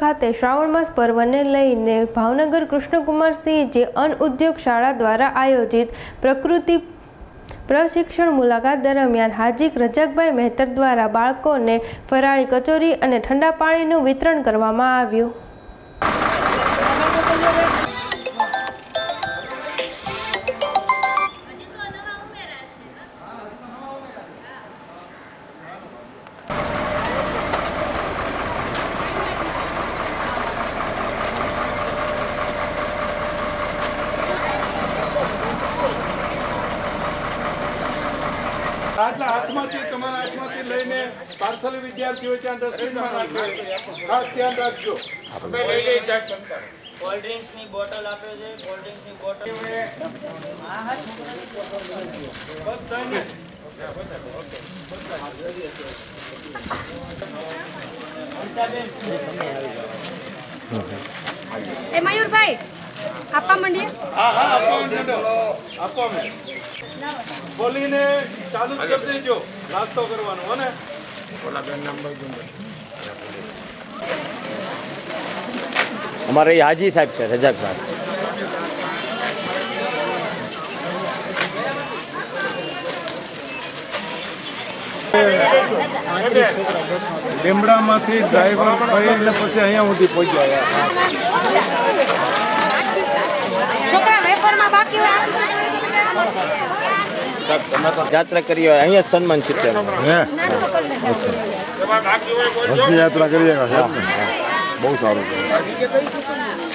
ખાતે શ્રાવણ માસ પર્વને લઈને ભાવનગર કૃષ્ણકુમારસિંહજી અન્ન ઉદ્યોગ શાળા દ્વારા આયોજિત પ્રકૃતિ પ્રશિક્ષણ મુલાકાત દરમિયાન હાજીક રજાકભાઈ મહેતર દ્વારા બાળકોને ફરાળી કચોરી અને ઠંડા પાણીનું વિતરણ કરવામાં આવ્યું. આટલા હાથમાંથી તમારા હાથમાંથી લઈને પાર્સલ વિદ્યાર્થીઓ ત્યાં ડસ્ટબિનમાં નાખે ખાસ ધ્યાન રાખજો. અમે લઈ લઈ જાય કોલ્ડ ડ્રિંક્સની બોટલ આપે છે કોલ્ડ ડ્રિંક્સની બોટલ એ મયુરભાઈ આપવા માંડીએ? હા હા આપવા માંડો આપવા અમે બોલીને ચાલુ કરી દેજો. નાસ્તો કરવાનો હો ને? અમારે હાજી સાહેબ છે રજાક સાહેબ. લીમડામાંથી ડ્રાઈવર થઈને પછી અહીંયા સુધી પહોંચ્યા. છોકરા વેફરમાં બાકી હોય? તો કરી હોય. અહીંયા જ સન્માન સિસ્ટમ યાત્રા કરીએ બહુ સારું તમારે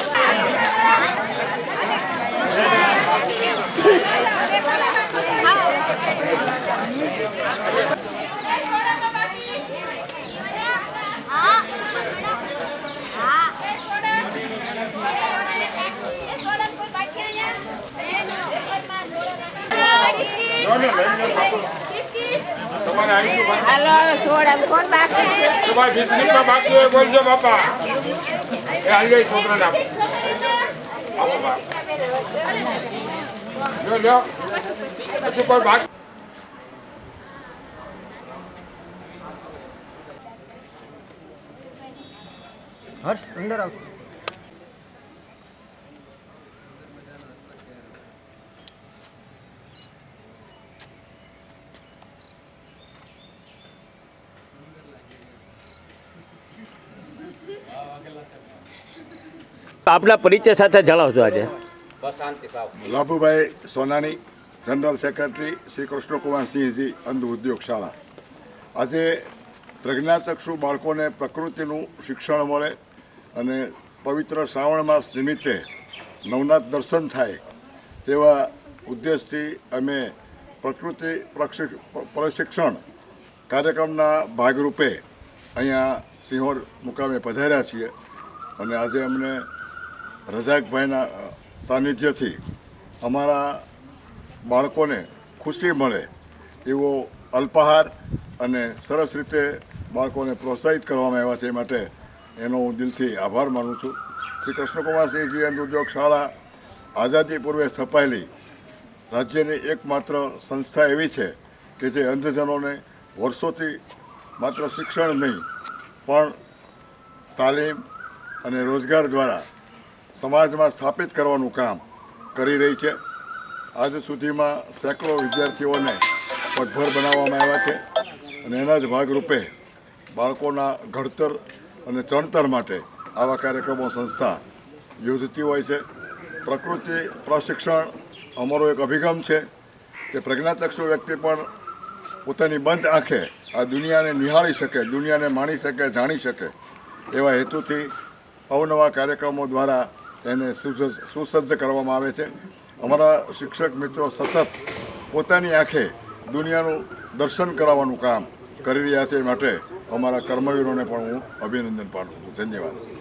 બાકી હોય બોલજો બાપા એ હાલ જાય છોકરાને આપો આપો બા. લ્યો લ્યો હજુ કોઈ બાકી આપના પરિચય સાથે જણાવશો આજે. લાભુભાઈ સોનાણી જનરલ સેક્રેટરી શ્રી કૃષ્ણકુમારસિંહજી અંધ ઉદ્યોગ શાળા. આજે પ્રજ્ઞાચક્ષુ બાળકોને પ્રકૃતિનું શિક્ષણ મળે અને પવિત્ર શ્રાવણ માસ નિમિત્તે નવનાથ દર્શન થાય તેવા ઉદ્દેશથી અમે પ્રકૃતિ પ્રશિક્ષ- પ્રશિક્ષણ કાર્યક્રમના ભાગરૂપે અહીંયા સિંહોર મુકામે પધાર્યા છીએ. અને આજે અમને રજાકભાઈના સાનિધ્યથી અમારા બાળકોને ખુશી મળે એવો અલ્પાહાર અને સરસ રીતે બાળકોને પ્રોત્સાહિત કરવામાં આવ્યા છે એ માટે એનો હું દિલથી આભાર માનું છું. શ્રી કૃષ્ણકુમારસિંહજી અંધ ઉદ્યોગ શાળા આઝાદી પૂર્વે સ્થપાયેલી રાજ્યની એકમાત્ર સંસ્થા એવી છે કે જે અંધજનોને વર્ષોથી માત્ર શિક્ષણ નહીં, પણ તાલીમ અને રોજગાર દ્વારા સમાજમાં સ્થાપિત કરવાનું કામ કરી રહી છે. આજ સુધીમાં સેંકડો વિદ્યાર્થીઓને પગભર બનાવવામાં આવ્યા છે અને એના જ ભાગરૂપે બાળકોના ઘડતર અને ચણતર માટે આવા કાર્યક્રમો સંસ્થા યોજતી હોય છે. પ્રકૃતિ પ્રશિક્ષણ અમારો એક અભિગમ છે કે પ્રજ્ઞાચક્ષુ વ્યક્તિ પણ પોતાની બંધ આંખે આ દુનિયાને નિહાળી શકે, દુનિયાને માણી શકે, જાણી શકે એવા હેતુથી અવનવા કાર્યક્રમો દ્વારા એને સુસજ્જ કરવામાં આવે છે. અમારા શિક્ષક મિત્રો સતત પોતાની આંખે દુનિયાનું દર્શન કરાવવાનું કામ કરી રહ્યા છે. એ માટે અમારા કર્મવીરોને પણ હું અભિનંદન પાઠવું ધન્યવાદ.